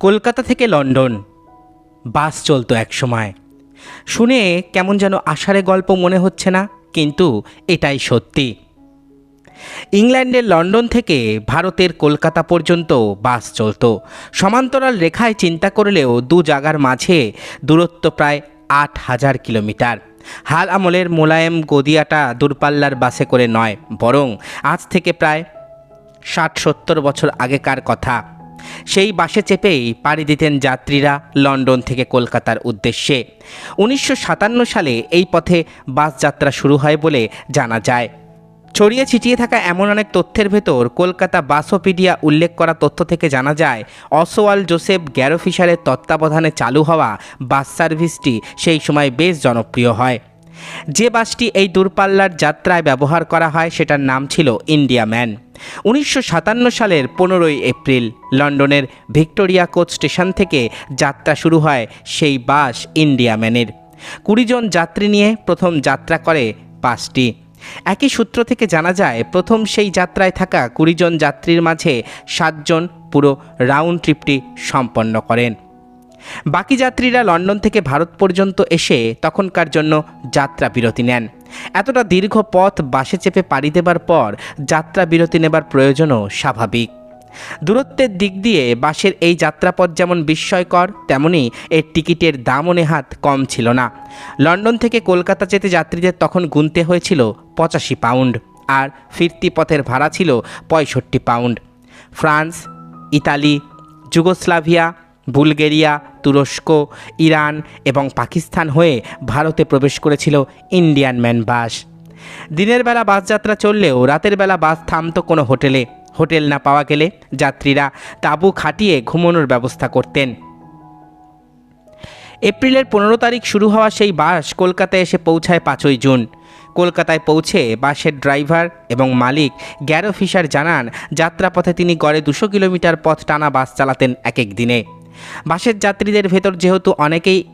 কলকাতা থেকে লন্ডন। বাস চলতো এক সময়। শুনে কেমন যেন আষাঢ়ে গল্প মনে হচ্ছে না, কিন্তু এটাই সত্যি। ইংল্যান্ডের লন্ডন থেকে ভারতের কলকাতা পর্যন্ত বাস চলতো। সমান্তরাল রেখায় চিন্তা করলেও দু জায়গার মাঝে দূরত্ব প্রায় আট হাজার কিলোমিটার। হাল আমলের মোলায়েম গদিয়াটা দূরপাল্লার বাসে করে নয়, বরং আজ থেকে প্রায় ষাট সত্তর বছর আগেকার কথা। সেই বাসে চেপেই পাড়ি দিতেন যাত্রীরা লন্ডন থেকে কলকাতার উদ্দেশ্যে। উনিশশো সাতান্ন সালে এই পথে বাস যাত্রা শুরু হয় বলে জানা যায়। ছড়িয়ে ছিটিয়ে থাকা এমন অনেক তথ্যের ভেতর কলকাতা বাসোপিডিয়া উল্লেখ করা তথ্য থেকে জানা যায়, অসওয়াল জোসেফ গ্যারো ফিশারের তত্ত্বাবধানে চালু হওয়া বাস সার্ভিসটি সেই সময় বেশ জনপ্রিয় হয়। যে বাসটি এই দূরপাল্লার যাত্রায় ব্যবহার করা হয় সেটার নাম ছিল ইন্ডিয়া ম্যান। উনিশশো সাতান্ন সালের পনেরোই এপ্রিল লন্ডনের ভিক্টোরিয়া কোচ স্টেশন থেকে যাত্রা শুরু হয় সেই বাস ইন্ডিয়া ম্যানের। কুড়ি জন যাত্রী নিয়ে প্রথম যাত্রা করে বাসটি। একই সূত্র থেকে জানা যায়, প্রথম সেই যাত্রায় থাকা কুড়ি জন যাত্রীর মাঝে সাতজন পুরো রাউন্ড ট্রিপটি সম্পন্ন করেন। বাকি যাত্রীরা লন্ডন থেকে ভারত পর্যন্ত এসে তখনকার জন্য যাত্রা বিরতি নেন। এতটা দীর্ঘ পথ বাসে চেপে পাড়ি দেবার পর যাত্রা বিরতি নেবার প্রয়োজনও স্বাভাবিক। দূরত্বের দিক দিয়ে বাসের এই যাত্রাপথ যেমন বিস্ময়কর, তেমনি এর টিকিটের দামও নেহাত কম ছিল না। লন্ডন থেকে কলকাতা যেতে যাত্রীদের তখন গুনতে হয়েছিল পঁচাশি পাউন্ড আর ফিরতি পথের ভাড়া ছিল পঁয়ষট্টি pound. France, Italy, Yugoslavia Bulgaria, তুরস্ক, ইরান এবং পাকিস্তান হয়ে ভারতে প্রবেশ করেছিল ইন্ডিয়ান ম্যান বাস। দিনের বেলা বাস যাত্রা চললেও রাতের বেলা বাস থামতো কোনো হোটেলে। হোটেল না পাওয়া গেলে যাত্রীরা তাঁবু খাটিয়ে ঘুমানোর ব্যবস্থা করতেন। এপ্রিলের পনেরো তারিখ শুরু হওয়া সেই বাস কলকাতায় এসে পৌঁছায় পাঁচই জুন। কলকাতায় পৌঁছে বাসের ড্রাইভার এবং মালিক গ্যারো ফিশার জানান, যাত্রাপথে তিনি গড়ে দুশো কিলোমিটার পথ টানা বাস চালাতেন এক এক দিনে। বাসের যাত্রীদের ভেতর যেহেতু অনেকেই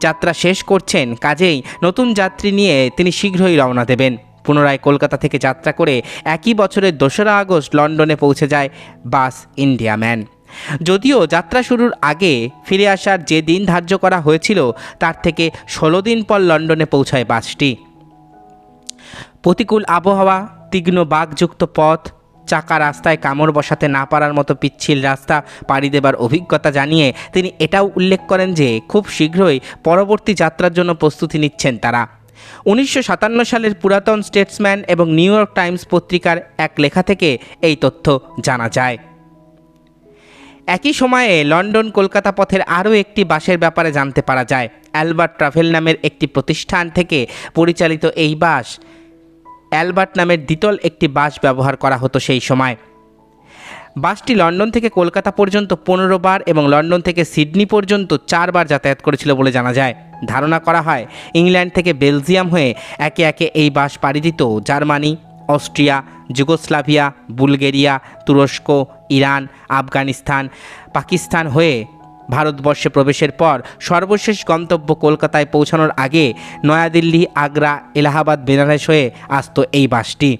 যাত্রা শেষ করছেন, কাজেই নতুন যাত্রী নিয়ে তিনি শীঘ্রই রওনা দেবেন। পুনরায় কলকাতা থেকে যাত্রা করে একই বছরের দোসরা আগস্ট লন্ডনে পৌঁছে যায় বাস ইন্ডিয়া ম্যান। যদিও যাত্রা শুরুর আগে ফিরে আসার যে দিন ধার্য করা হয়েছিল, তার থেকে ষোলো দিন পর লন্ডনে পৌঁছায় বাসটি। প্রতিকূল আবহাওয়া, তীক্ষ্ণ বাঘযুক্ত পথ চাকা রাস্তায় কামড় বসাতে না পারার মতো পিচ্ছিল রাস্তা পাড়ি দেবার অভিজ্ঞতা জানিয়ে তিনি এটাও উল্লেখ করেন যে খুব শীঘ্রই পরবর্তী যাত্রার জন্য প্রস্তুতি নিচ্ছেন তারা। উনিশশো সাতান্ন সালের পুরাতন স্টেটসম্যান এবং নিউ ইয়র্ক টাইমস পত্রিকার এক লেখা থেকে এই তথ্য জানা যায়। একই সময়ে লন্ডন কলকাতা পথের আরও একটি বাসের ব্যাপারে জানতে পারা যায়। অ্যালবার্ট ট্রাভেল নামের একটি প্রতিষ্ঠান থেকে পরিচালিত এই বাস অ্যালবার্ট নামের দ্বিতল একটি বাস ব্যবহার করা হতো সেই সময়। বাসটি লন্ডন থেকে কলকাতা পর্যন্ত পনেরো বার এবং লন্ডন থেকে সিডনি পর্যন্ত চারবার যাতায়াত করেছিল বলে জানা যায়। ধারণা করা হয়, ইংল্যান্ড থেকে বেলজিয়াম হয়ে একে একে এই বাস পাড়ি দিত জার্মানি, অস্ট্রিয়া, যুগোস্লাভিয়া, বুলগেরিয়া, তুরস্ক, ইরান, আফগানিস্তান, পাকিস্তান হয়ে ভারতবর্ষে প্রবেশের পর সর্বশেষ গন্তব্য কলকাতায় পৌঁছানোর আগে নয়াদিল্লি, আগ্রা, এলাহাবাদ, বেনারস হয়ে আসতো এই বাসটি।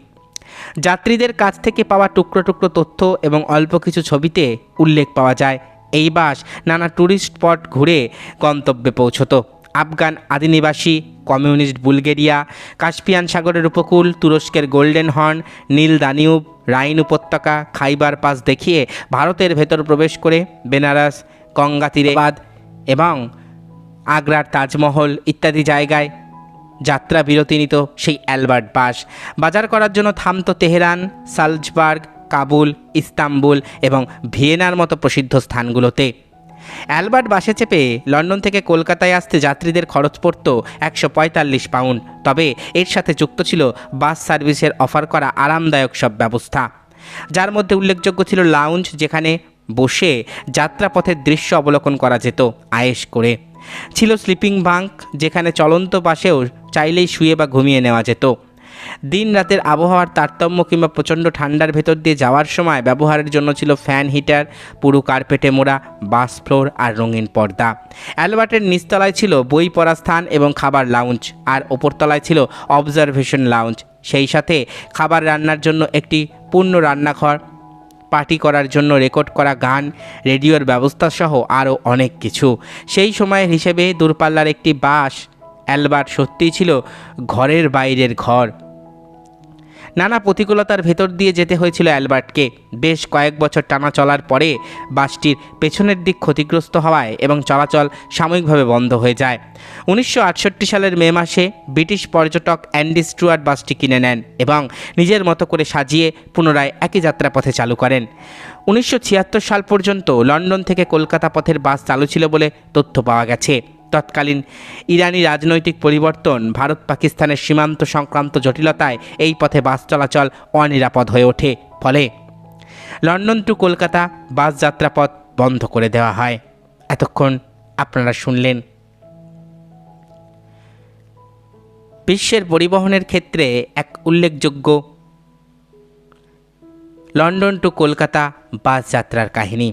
যাত্রীদের কাছ থেকে পাওয়া টুকরো টুকরো তথ্য এবং অল্প কিছু ছবিতে উল্লেখ পাওয়া যায়। এই বাস নানা ট্যুরিস্ট স্পট ঘুরে গন্তব্যে পৌঁছতো। আফগান আদিনিবাসী, কমিউনিস্ট বুলগেরিয়া, কাস্পিয়ান সাগরের উপকূল, তুরস্কের গোল্ডেন হর্ন, নীল দানিউব, রাইন উপত্যকা, খাইবার পাস দেখিয়ে ভারতের ভেতর প্রবেশ করে বেনারস গঙ্গা তীরে বাদ এবং আগ্রার তাজমহল ইত্যাদি জায়গায় যাত্রা বিরতি নিত সেই অ্যালবার্ট বাস। বাজার করার জন্য থামতো তেহরান সালজবার্গ কাবুল ইস্তাম্বুল এবং ভিয়েনার মতো প্রসিদ্ধ স্থানগুলোতে। অ্যালবার্ট বাসে চেপে লন্ডন থেকে কলকাতায় আসতে যাত্রীদের খরচ পড়ত একশো পঁয়তাল্লিশ পাউন্ড। তবে এর সাথে যুক্ত ছিল বাস সার্ভিসের অফার করা আরামদায়ক সব ব্যবস্থা। যার মধ্যে উল্লেখযোগ্য ছিল লাউঞ্জ যেখানে বসে যাত্রাপথের দৃশ্য অবলোকন করা যেত আয়েশ করে। ছিল স্লিপিং বাঙ্ক যেখানে চলন্ত পাশেও চাইলেই শুয়ে বা ঘুমিয়ে নেওয়া যেত। দিন রাতের আবহাওয়ার তারতম্য কিংবা প্রচণ্ড ঠান্ডার ভেতর দিয়ে যাওয়ার সময় ব্যবহারের জন্য ছিল ফ্যান হিটার পুরো কার্পেটে মোড়া, বাস ফ্লোর আর রঙিন পর্দা। অ্যালবার্টের নিচতলায় ছিল বই পড়া স্থান এবং খাবার লাউঞ্জ আর ওপরতলায় ছিল অবজারভেশন লাউঞ্জ সেই সাথে খাবার রান্নার জন্য একটি পূর্ণ রান্নাঘর পার্টি করার জন্য রেকর্ড করা গান, রেডিওর ব্যবস্থা সহ আরও অনেক কিছু। সেই সময়ের হিসেবে দূরপাল্লার একটি বাস অ্যালবার্ট সত্যিই ছিল ঘরের বাইরের ঘর। নানা প্রতিকূলতার ভেতর দিয়ে যেতে হয়েছিল অ্যালবার্টকে। বেশ কয়েক বছর টানা চলার পরে বাসটির পেছনের দিক ক্ষতিগ্রস্ত হওয়ায় এবং চলাচল সাময়িকভাবে বন্ধ হয়ে যায়। উনিশশো আটষট্টি সালের মে মাসে ব্রিটিশ পর্যটক অ্যান্ডি স্টুয়ার্ট বাসটি কিনে নেন এবং নিজের মতো করে সাজিয়ে পুনরায় একই যাত্রাপথে চালু করেন। উনিশশো ছিয়াত্তর সাল পর্যন্ত লন্ডন থেকে কলকাতা পথের বাস চালু ছিল বলে তথ্য পাওয়া গেছে। তৎকালীন ইরানি রাজনৈতিক পরিবর্তন ভারত পাকিস্তানের সীমান্ত সংক্রান্ত জটিলতায় এই পথে বাস চলাচল অনিরাপদ হয়ে ওঠে। ফলে লন্ডন টু কলকাতা বাস যাত্রাপথ বন্ধ করে দেওয়া হয়। এতক্ষণ আপনারা শুনলেন। বিশ্বের পরিবহনের ক্ষেত্রে এক উল্লেখযোগ্য লন্ডন টু কলকাতা বাস যাত্রার কাহিনী।